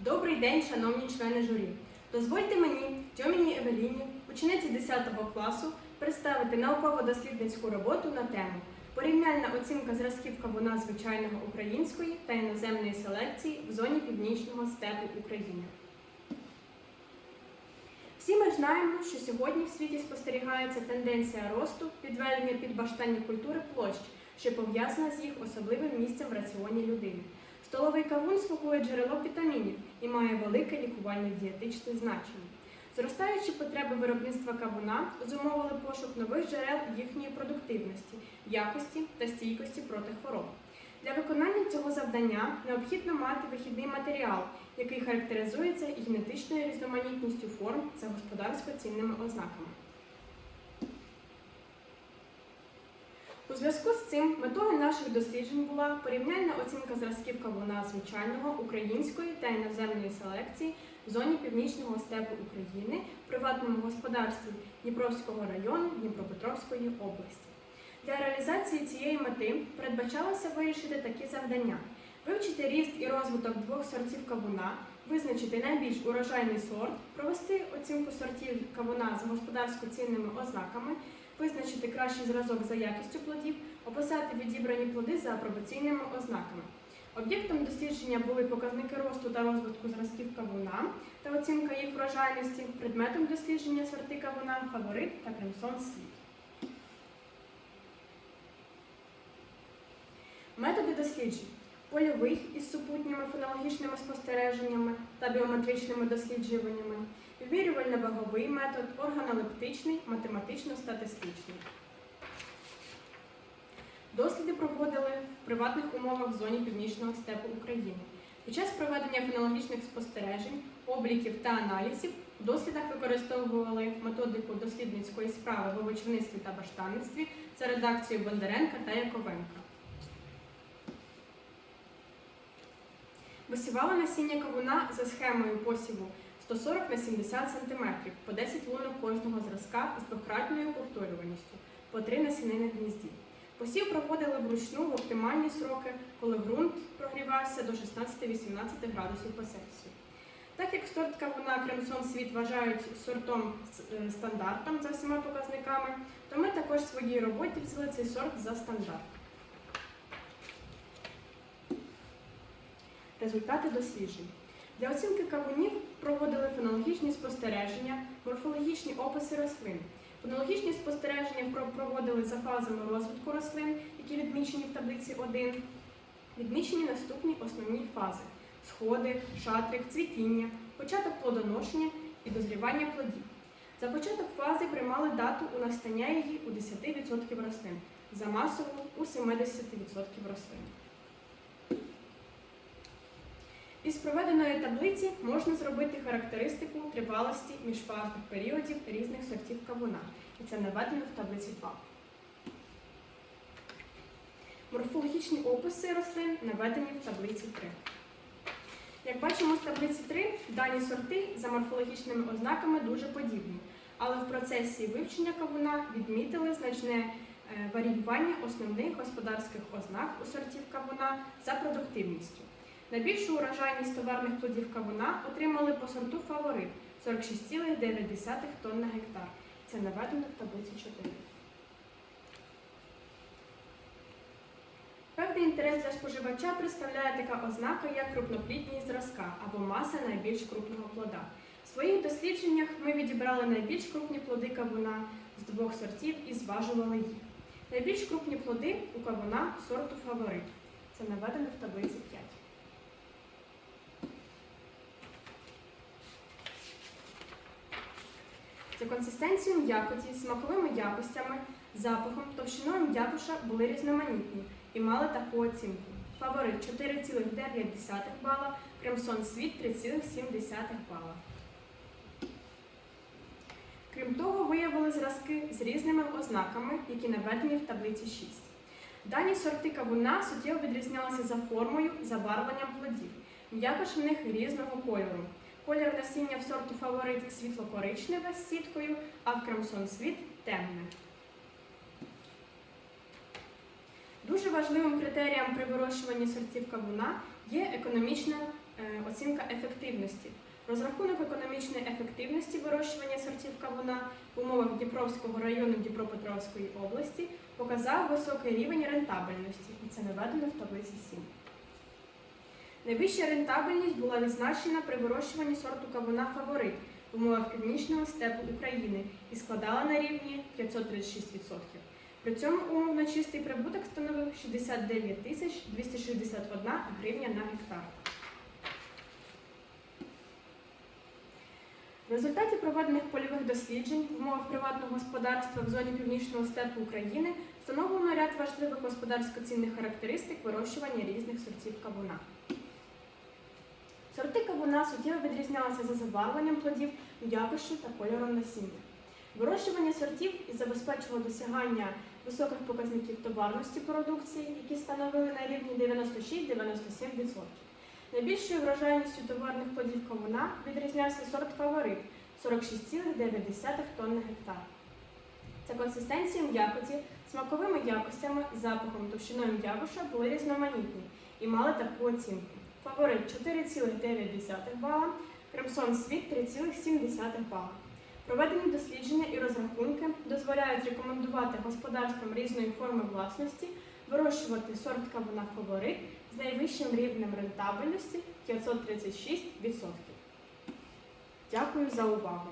Добрий день, шановні члени журі. Дозвольте мені, Тьоміній Евеліні, учениці 10 класу, представити науково-дослідницьку роботу на тему Порівняльна оцінка зразків кавуна звичайного української та іноземної селекції в зоні північного степу України. Всі ми знаємо, що сьогодні в світі спостерігається тенденція росту відведення під баштанні культури площ, що пов'язана з їх особливим місцем в раціоні людини. Столовий кавун слугує джерелом вітамінів і має велике лікувальне дієтичне значення. Зростаючі потреби виробництва кавуна зумовили пошук нових джерел їхньої продуктивності, якості та стійкості проти хвороб. Для виконання цього завдання необхідно мати вихідний матеріал, який характеризується генетичною різноманітністю форм за господарсько цінними ознаками. У зв'язку з цим метою наших досліджень була порівняльна оцінка зразків кавуна звичайного української та іноземної селекції в зоні північного степу України в приватному господарстві Дніпровського району Дніпропетровської області. Для реалізації цієї мети передбачалося вирішити такі завдання: вивчити ріст і розвиток двох сортів кавуна, визначити найбільш урожайний сорт, провести оцінку сортів кавуна за господарсько цінними ознаками, визначити кращий зразок за якістю плодів, описати відібрані плоди за апробаційними ознаками. Об'єктом дослідження були показники росту та розвитку зразків кавуна та оцінка їх врожайності, предметом дослідження сорти кавуна, фаворит та кремсон світ. Методи досліджень. Польовий із супутніми фенологічними спостереженнями та біометричними досліджуваннями, вимірювально-ваговий метод, органолептичний, математично-статистичний. Досліди проводили в приватних умовах в зоні північного степу України. Під час проведення фенологічних спостережень, обліків та аналізів у дослідах використовували методику дослідницької справи в овочівництві та баштанництві за редакцією Бондаренка та Яковенка. Висівали насіння кавуна за схемою посіву 140 на 70 см, по 10 лунок кожного зразка з двократною повторюваністю, по 3 насінини гнізді. Посів проводили вручну в оптимальні сроки, коли ґрунт прогрівався до 16-18 градусів по Цельсію. Так як сорт кавуна Кремсон світ вважають сортом е, стандартом за всіма показниками, то ми також в своїй роботі взяли цей сорт за стандарт. Результати досліджень. Для оцінки кавунів проводили фенологічні спостереження, морфологічні описи рослин. Фенологічні спостереження проводили за фазами розвитку рослин, які відмічені в таблиці 1. Відмічені наступні основні фази: сходи, шатрик, цвітіння, початок плодоношення і дозрівання плодів. За початок фази приймали дату у настання її у 10% рослин, за масову у 70% рослин. Із проведеної таблиці можна зробити характеристику тривалості міжфазних періодів різних сортів кавуна. І це наведено в таблиці 2. Морфологічні описи рослин наведені в таблиці 3. Як бачимо з таблиці 3, дані сорти за морфологічними ознаками дуже подібні, але в процесі вивчення кавуна відмітили значне е, варіювання основних господарських ознак у сортів кавуна за продуктивністю. Найбільшу урожайність товарних плодів кавуна отримали по сорту фаворит 46,9 тонн на гектар. Це наведено в таблиці 4. Певний інтерес для споживача представляє така ознака, як крупноплідність зразка або маса найбільш крупного плода. В своїх дослідженнях ми відібрали найбільш крупні плоди кавуна з двох сортів і зважували їх. Найбільш крупні плоди у кавуна сорту фаворит. Це наведено в таблиці 5. За консистенцією м'якоті, смаковими якостями, запахом, товщиною м'якуша були різноманітні і мали таку оцінку. Фаворит 4,9 бала, кремсон світ 3,7 бала. Крім того, виявили зразки з різними ознаками, які наведені в таблиці 6. Дані сорти кавуна суттєво відрізнялися за формою, забарвленням плодів. М'якош в них різного кольору. Колір насіння в сорту фаворит світло-коричневе з сіткою, а в кремсон світ темне. Дуже важливим критерієм при вирощуванні сортів кавуна є економічна е, оцінка ефективності. Розрахунок економічної ефективності вирощування сортів кавуна в умовах Дніпровського району Дніпропетровської області показав високий рівень рентабельності, і це наведено в таблиці 7. Найвища рентабельність була відзначена при вирощуванні сорту кавуна фаворит в умовах північного степу України і складала на рівні 536%. При цьому умовно чистий прибуток становив 69 тисяч 261 гривня на гектар. В результаті проведених польових досліджень в умовах приватного господарства в зоні північного степу України встановлено ряд важливих господарсько-цінних характеристик вирощування різних сортів кавуна. Сорти кавуна суттєво відрізнялися за забарвленням плодів, якощю та кольором насіння. Вирощування сортів і забезпечило досягання високих показників товарності продукції, які становили на рівні 96-97%. Найбільшою врожайністю товарних плодів кавуна відрізнявся сорт фаворит 46,9 тонн на гектар. За консистенцією м'якоті, смаковими якостями, запахом, товщиною м'якоша були різноманітні і мали таку оцінку. Фаворит 4,9 бала, Кремсон Світ 3,7 бала. Проведені дослідження і розрахунки дозволяють рекомендувати господарствам різної форми власності вирощувати сорт кавуна фаворит з найвищим рівнем рентабельності 536%. Дякую за увагу!